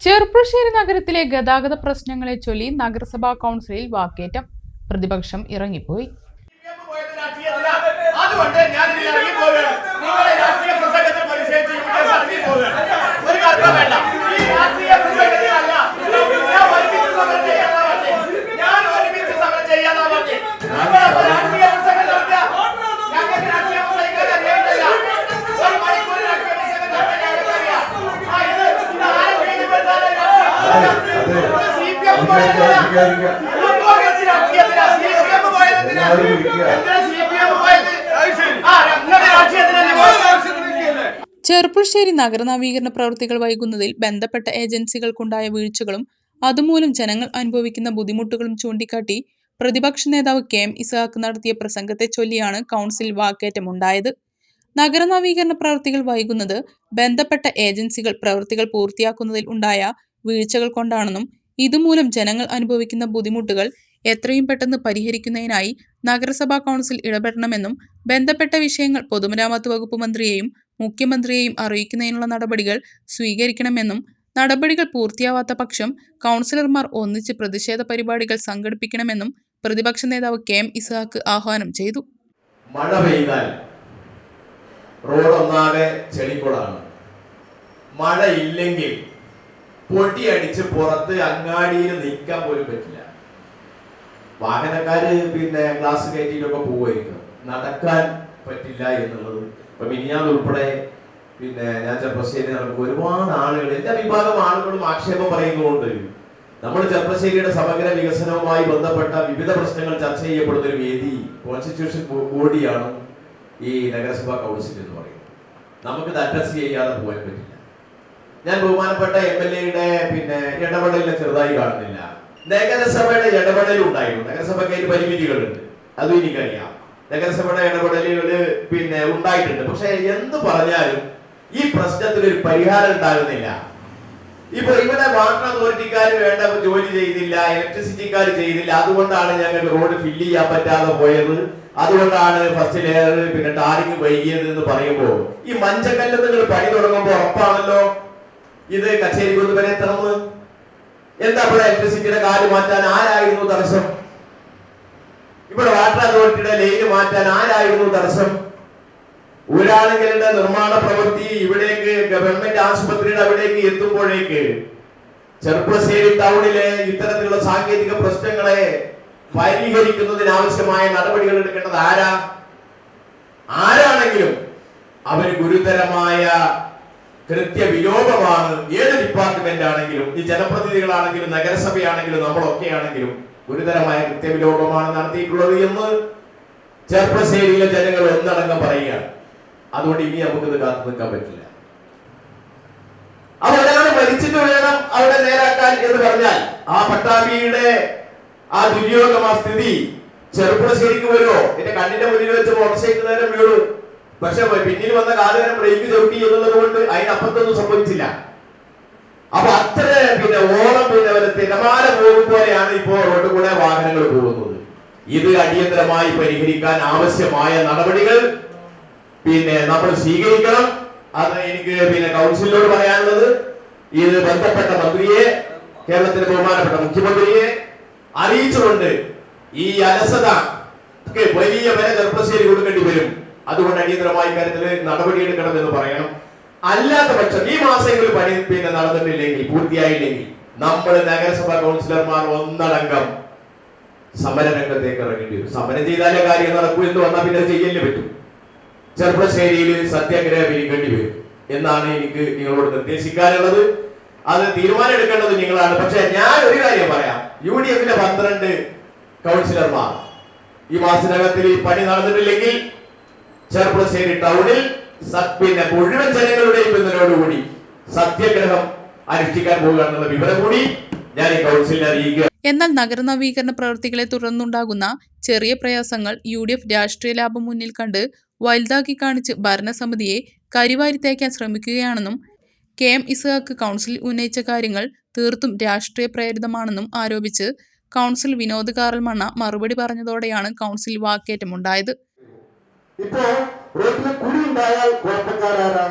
ചെറുപ്പുളശ്ശേരി നഗരത്തിലെ ഗതാഗത പ്രശ്നങ്ങളെ ചൊല്ലി നഗരസഭാ കൗൺസിലിൽ വാക്കേറ്റം. പ്രതിപക്ഷം ഇറങ്ങിപ്പോയി. അതുകൊണ്ട് ഞാൻ ഇതിൽ ഇറങ്ങി പോവുകയാണ് നിങ്ങളെ രാഷ്ട്രീയ പ്രസംഗത്തിൽ പരിശോധിച്ച് ഇവിടെ ഇറങ്ങി പോവുകയാണ് ഒരു കാര്യം വേണ്ട ഈ രാഷ്ട്രീയ പ്രസംഗത്തിലല്ല ഞാൻ ഒരുമിച്ച് സമരം ചെയ്യാനാ പറഞ്ഞേ ഞാൻ ഒരുമിച്ച് സമരം ചെയ്യാനാ പറഞ്ഞേ നിങ്ങളപ്പോ രാഷ്ട്രീയ പ്രസംഗം നടത്തുക ഞങ്ങൾക്ക് രാഷ്ട്രീയ പ്രസംഗിക്കാൻ അറിയില്ല ഒരു മണിക്കൂർ രാഷ്ട്രീയ പ്രസംഗം നടത്താൻ ഞങ്ങൾക്ക് അറിയാം ആ, ഇത് ഇത് ആരെ പേടിപ്പെടുത്താനാ രാഷ്ട്രീയ പ്രസംഗം? ഇത് CPM പോയതല്ല. ഇത് കോൺഗ്രസ് രാഷ്ട്രീയത്തിലാ. CPM പോയതെന്തിനാ? എന്തിനാ CPM പോയത്? ആ, നിങ്ങളുടെ രാഷ്ട്രീയത്തിലല്ലേ പോയത്? ചെറുപ്പുളശ്ശേരി നഗരനവീകരണ പ്രവൃത്തികൾ വൈകുന്നതിൽ ബന്ധപ്പെട്ട ഏജൻസികൾക്കുണ്ടായ വീഴ്ചകളും അതുമൂലം ജനങ്ങൾ അനുഭവിക്കുന്ന ബുദ്ധിമുട്ടുകളും ചൂണ്ടിക്കാട്ടി പ്രതിപക്ഷ നേതാവ് കെ എം ഇസഹാക്ക് നടത്തിയ പ്രസംഗത്തെ ചൊല്ലിയാണ് കൗൺസിൽ വാക്കേറ്റമുണ്ടായത്. നഗരനവീകരണ പ്രവൃത്തികൾ വൈകുന്നത് ബന്ധപ്പെട്ട ഏജൻസികൾ പ്രവൃത്തികൾ പൂർത്തിയാക്കുന്നതിൽ ഉണ്ടായ വീഴ്ചകൾ കൊണ്ടാണെന്നും ഇതുമൂലം ജനങ്ങൾ അനുഭവിക്കുന്ന ബുദ്ധിമുട്ടുകൾ എത്രയും പെട്ടെന്ന് പരിഹരിക്കുന്നതിനായി നഗരസഭാ കൗൺസിൽ ഇടപെടണമെന്നും ബന്ധപ്പെട്ട വിഷയങ്ങൾ പൊതുമരാമത്ത് വകുപ്പ് മന്ത്രിയെയും മുഖ്യമന്ത്രിയെയും അറിയിക്കുന്നതിനുള്ള നടപടികൾ സ്വീകരിക്കണമെന്നും നടപടികൾ പൂർത്തിയാവാത്ത പക്ഷം കൗൺസിലർമാർ ഒന്നിച്ച് പ്രതിഷേധ പരിപാടികൾ സംഘടിപ്പിക്കണമെന്നും പ്രതിപക്ഷ നേതാവ് കെ എം ഇസ്ഹാക്ക് ആഹ്വാനം ചെയ്തു. മഴ പെയ്താൽ റോഡൊന്നാകെ ചെളിക്കുളാണ് മഴ ഇല്ലെങ്കിൽ പൊടി അടിച്ച് പുറത്ത് അങ്ങാടിയിൽ നിൽക്കാൻ പോലും പറ്റില്ല. വാഹനക്കാര് പിന്നെ ഗ്ലാസ് കയറ്റിയിട്ടൊക്കെ പോവുമായിരുന്നു നടക്കാൻ പറ്റില്ല എന്നുള്ളത് ഇപ്പൊ മിനിയാന്ന് ഉൾപ്പെടെ പിന്നെ ഞാൻ ചെറുപ്പശ്ശേരി നടക്കുമ്പോൾ ഒരുപാട് ആളുകൾ എല്ലാ വിഭാഗം ആളുകളും ആക്ഷേപം പറയുന്നുണ്ട് നമ്മൾ ചെറുപ്പശ്ശേരിയുടെ സമഗ്ര വികസനവുമായി ബന്ധപ്പെട്ട വിവിധ പ്രശ്നങ്ങൾ ചർച്ച ചെയ്യപ്പെടുന്ന ഒരു വേദി കോൺസ്റ്റിറ്റ്യൂഷൻ ബോഡിയാണ് ഈ നഗരസഭാ കൗൺസിൽ എന്ന് പറയുന്നത്. നമുക്കിത് അഡ്രസ് ചെയ്യാതെ പോകാൻ പറ്റില്ല. ഞാൻ ബഹുമാനപ്പെട്ട എം എൽ എയുടെ പിന്നെ ഇടപെടലിനെ ചെറുതായി കാണുന്നില്ല. നഗരസഭയുടെ ഇടപെടലും ഉണ്ടായിരുന്നു. നഗരസഭയ്ക്ക് അതിന് പരിമിതികളുണ്ട്. അതും എനിക്കറിയാം. നഗരസഭയുടെ ഇടപെടലുകൾ പിന്നെ ഉണ്ടായിട്ടുണ്ട്. പക്ഷെ എന്ത് പറഞ്ഞാലും ഈ പ്രശ്നത്തിന് ഒരു പരിഹാരം ഉണ്ടാകുന്നില്ല. ഇപ്പൊ ഇവിടെ വാട്ടർ അതോറിറ്റിക്കാർ വേണ്ട ജോലി ചെയ്തില്ല ഇലക്ട്രിസിറ്റിക്കാർ ചെയ്തില്ല. അതുകൊണ്ടാണ് ഞങ്ങൾക്ക് റോഡ് ഫില്ല് ചെയ്യാൻ പറ്റാതെ പോയത്. അതുകൊണ്ടാണ് ഫസ്റ്റ് ലെയർ പിന്നെ ടാറിങ് വൈകിയത് എന്ന് പറയുമ്പോൾ ഈ മഞ്ചക്കല്ല് നിങ്ങൾ പണി തുടങ്ങുമ്പോൾ ഉറപ്പാണല്ലോ. ഇത് കച്ചേരി വരെ തന്നു എന്താ ഇവിടെ ഇലക്ട്രിസിറ്റിയുടെ കാൽ മാറ്റാൻ ആരായിരുന്നു തടസ്സം? ഇവിടെ വാട്ടർ അതോറിറ്റിയുടെ ലൈന് മാറ്റാൻ ആരായിരുന്നു തടസ്സം? ഊരാളുകളുടെ നിർമ്മാണ പ്രവൃത്തി ഇവിടേക്ക് ഗവൺമെന്റ് ആശുപത്രിയുടെ അവിടേക്ക് എത്തുമ്പോഴേക്ക് ചെറുപ്പശ്ശേരി ടൗണിലെ ഇത്തരത്തിലുള്ള സാങ്കേതിക പ്രശ്നങ്ങളെ പരിഹരിക്കുന്നതിന് ആവശ്യമായ നടപടികൾ എടുക്കേണ്ടത് ആരാ? ആരാണെങ്കിലും അവർ ഗുരുതരമായ കൃത്യവിലോപമാണ്. ഏത് ഡിപ്പാർട്ട്മെന്റ് ആണെങ്കിലും ഈ ജനപ്രതിനിധികളാണെങ്കിലും നഗരസഭയാണെങ്കിലും നമ്മളൊക്കെ ആണെങ്കിലും ഗുരുതരമായ കൃത്യവിലോപമാണ് നടത്തിയിട്ടുള്ളത് എന്ന് ചെറുപ്പശ്ശേരിയിലെ ജനങ്ങൾ ഒന്നടങ്കം പറയുകയാണ്. അതുകൊണ്ട് ഇനി നമുക്കിത് കാത്തു നിൽക്കാൻ പറ്റില്ല. അപ്പൊ ഒരാൾ മരിച്ചിട്ട് വേണം അവിടെ നേരാക്കാൻ എന്ന് പറഞ്ഞാൽ ആ പട്ടാഭിയുടെ ആ ദുര്യോഗം ആ സ്ഥിതി ചെറുപ്പശ്ശേരിക്ക് വരുമോ? എന്റെ കണ്ണിന്റെ മുന്നിൽ വെച്ച് മോട്ടോർ സൈക്കിൾ നേരം വീണു. പക്ഷെ പിന്നിൽ വന്ന കാലുകാരൻ ബ്രേക്ക് ചവിട്ടി എന്നുള്ളത് കൊണ്ട് അതിനപ്പുറത്തൊന്നും സംഭവിച്ചില്ല. അപ്പൊ അത്ര പിന്നെ ഓണം പിന്നെ വരെ തിരമാല പോകും പോലെയാണ് ഇപ്പോൾ റോഡ് കൂടെ വാഹനങ്ങൾ പോകുന്നത്. ഇത് അടിയന്തരമായി പരിഹരിക്കാൻ ആവശ്യമായ നടപടികൾ പിന്നെ നമ്മൾ സ്വീകരിക്കണം. അത് എനിക്ക് പിന്നെ കൗൺസിലിനോട് പറയാനുള്ളത്. ഇത് ബന്ധപ്പെട്ട മന്ത്രിയെ കേരളത്തിന്റെ ബഹുമാനപ്പെട്ട മുഖ്യമന്ത്രിയെ അറിയിച്ചുകൊണ്ട് ഈ അലസത വലിയ വില ചെറുപ്പശ്ശേരി കൊടുക്കേണ്ടി വരും. അതുകൊണ്ട് അടിയന്തരമായി കാര്യത്തിൽ നടപടിയെടുക്കണം എന്ന് പറയണം. അല്ലാത്ത പക്ഷം ഈ മാസങ്ങളിൽ പണി പിന്നെ നടന്നിട്ടില്ലെങ്കിൽ പൂർത്തിയായില്ലെങ്കിൽ നമ്മൾ നഗരസഭാ കൗൺസിലർമാർ ഒന്നടങ്കം സമരരംഗത്തേക്ക് ഇറങ്ങേണ്ടി വരും. സമരം ചെയ്താലേ കാര്യം നടക്കൂ എന്ന് വന്നാൽ പിന്നെ ചെയ്യല്ലേ പറ്റും. ചെറുപ്പശ്ശേരിയിൽ സത്യാഗ്രഹം ഇരിക്കേണ്ടി വരും എന്നാണ് എനിക്ക് നിങ്ങളോട് നിർദ്ദേശിക്കാനുള്ളത്. അത് തീരുമാനം എടുക്കേണ്ടത് നിങ്ങളാണ്. പക്ഷെ ഞാൻ ഒരു കാര്യം പറയാം. യു ഡി എഫിന്റെ പന്ത്രണ്ട് കൗൺസിലർമാർ ഈ മാസത്തിനകത്തിൽ ഈ പണി നടന്നിട്ടില്ലെങ്കിൽ ചെറുപ്പശ്ശേരി ടൗണിൽ പിന്നെ മുഴുവൻ ജനങ്ങളുടെയും പിന്തുണയോടുകൂടി സത്യഗ്രഹം അനുഷ്ഠിക്കാൻ പോകുകയാണെന്നുള്ള വിവരം കൂടി ഞാൻ ഈ കൗൺസിലിനെ അറിയിക്കുക. എന്നാൽ നഗരനവീകരണ പ്രവൃത്തികളെ തുടർന്നുണ്ടാകുന്ന ചെറിയ പ്രയാസങ്ങൾ യു ഡി എഫ് രാഷ്ട്രീയ ലാഭം മുന്നിൽ കണ്ട് വലുതാക്കി കാണിച്ച് ഭരണസമിതിയെ കരിവാരി തേക്കാൻ ശ്രമിക്കുകയാണെന്നും കെ എം ഇസഹാക്ക് കൗൺസിലിൽ ഉന്നയിച്ച കാര്യങ്ങൾ തീർത്തും രാഷ്ട്രീയ പ്രേരിതമാണെന്നും ആരോപിച്ച് കൗൺസിൽ വിനോദ് കാറൽമണ്ണ മറുപടി പറഞ്ഞതോടെയാണ് കൗൺസിൽ വാക്കേറ്റമുണ്ടായത്. ഇപ്പോ റോഡിൽ കുഴി ഉണ്ടായാൽ കുഴപ്പക്കാരാരാ?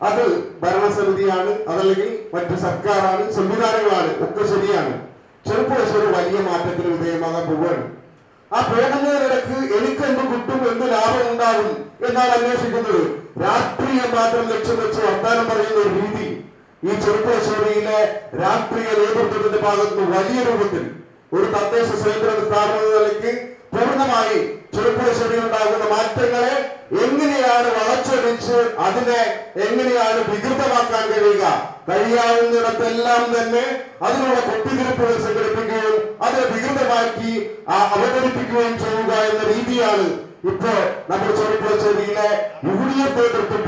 അത് ഭരണസമിതിയാണ് അതല്ലെങ്കിൽ മറ്റു സർക്കാരാണ് സംവിധാനങ്ങളാണ് ഒക്കെ ശരിയാണ്. ചെറുപ്പുളശ്ശേരി ഒരു വലിയ മാറ്റത്തിന് വിധേയമാകാൻ പോവുകയാണ്. ആ പോകുന്നതിനിടക്ക് എനിക്ക് എന്ത് കിട്ടും എന്ത് ലാഭം ഉണ്ടാകും എന്നാണ് അന്വേഷിക്കുന്നത്. രാഷ്ട്രീയം മാത്രം ലക്ഷ്യം വെച്ച് വർത്താനം പറയുന്ന ഒരു രീതി ഈ ചെറുപ്പശ്ശേരിയിലെ രാഷ്ട്രീയ നേതൃത്വത്തിന്റെ ഭാഗത്ത് വലിയ രൂപത്തിൽ ഒരു തദ്ദേശ സ്വയംഭരണ സ്ഥാപന നിലയ്ക്ക് പൂർണമായി ചെറുപ്പശ്ശേരിയിൽ ഉണ്ടാകുന്ന മാറ്റങ്ങളെ എങ്ങനെയാണ് വളച്ചൊടിച്ച് അതിനെ എങ്ങനെയാണ് വികൃതമാക്കാൻ കഴിയുക? കഴിയാവുന്നിടത്തെല്ലാം തന്നെ അതിനുള്ള കൊട്ടിതിരിപ്പുകൾ സംഘടിപ്പിക്കുകയും അതിനെ വികൃതമാക്കി അവതരിപ്പിക്കുകയും ചെയ്യുക എന്ന രീതിയാണ് ഇപ്പോ നമ്മുടെ ചെറുപ്പുളശ്ശേരിയിലെ യു ഡി എഫ് നേതൃത്വം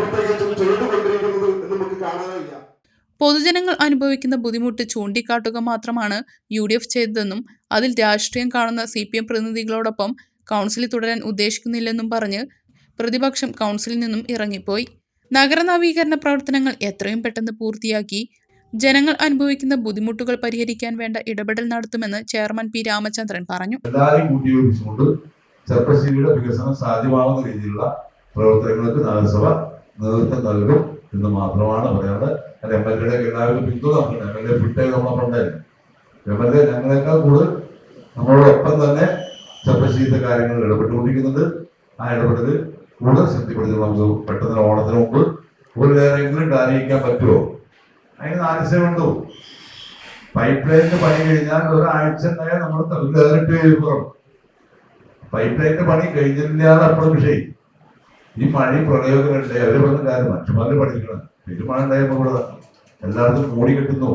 പൊതുജനങ്ങൾ അനുഭവിക്കുന്ന ബുദ്ധിമുട്ട് ചൂണ്ടിക്കാട്ടുക മാത്രമാണ് യു ഡി എഫ് ചെയ്തതെന്നും അതിൽ രാഷ്ട്രീയം കാണുന്ന സി പി എം പ്രതിനിധികളോടൊപ്പം കൗൺസിലിൽ തുടരാൻ ഉദ്ദേശിക്കുന്നില്ലെന്നും പറഞ്ഞ് പ്രതിപക്ഷം കൗൺസിലിൽ നിന്നും ഇറങ്ങിപ്പോയി. നഗര നവീകരണ പ്രവർത്തനങ്ങൾ എത്രയും പെട്ടെന്ന് പൂർത്തിയാക്കി. ജനങ്ങൾ അനുഭവിക്കുന്ന ബുദ്ധിമുട്ടുകൾ പരിഹരിക്കാൻ വേണ്ട ഇടപെടൽ നടത്തുമെന്ന് ചെയർമാൻ പി രാമചന്ദ്രൻ പറഞ്ഞു. വികസനം രീതിയിലുള്ള പ്രവർത്തനങ്ങൾക്ക് നഗരസഭ നേതൃത്വം നൽകും എന്ന് മാത്രമാണ് പറയാറ് അത് എം എൽ എയുടെ എല്ലാവരും പിന്തുണ നമുക്ക് എം എൽ എ ഫിറ്റായി നമ്മളെ ഫ്രണ്ടായിരുന്നു എം എൽ എ ഞങ്ങളെക്കാൾ കൂടുതൽ നമ്മളോടൊപ്പം തന്നെ ചപ്പശീത കാര്യങ്ങളിൽ ഇടപെട്ടുകൊണ്ടിരിക്കുന്നുണ്ട്. ആ ഇടപെടൽ കൂടുതൽ ശക്തിപ്പെടുത്തി നമുക്ക് പെട്ടെന്ന് ഓണത്തിന് മുമ്പ് ഒരു നേരെങ്കിലും കാര്യിക്കാൻ പറ്റുമോ? അതിന് ആലസ്യമുണ്ടോ പൈപ്പ് ലൈനിന്റെ പണി കഴിഞ്ഞാൽ ഒരാഴ്ച ഉണ്ടായാൽ നമ്മൾ നേരിട്ട് കഴിയുമ്പോൾ പൈപ്പ് ലൈനിന്റെ പണി കഴിഞ്ഞില്ലാതെ അപ്പോഴും വിഷയം. ഈ മഴ പ്രളയമൊക്കെ ഉണ്ടായി അവർ പറഞ്ഞ കാര്യം മനുഷ്യന്മാര് പഠിക്കണം. പെരുമഴ ഉണ്ടായപ്പോ കൂടെ എല്ലായിടത്തും മൂടി കിട്ടുന്നു.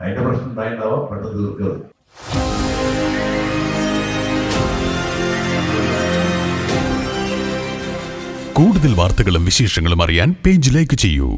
അതിന്റെ പ്രശ്നം ഉണ്ടായിണ്ടാവാം. പെട്ടെന്ന് തീർക്കുക കൂടുതൽ വാർത്തകളും വിശേഷങ്ങളും അറിയാൻ പേജ് ലൈക്ക് ചെയ്യൂ.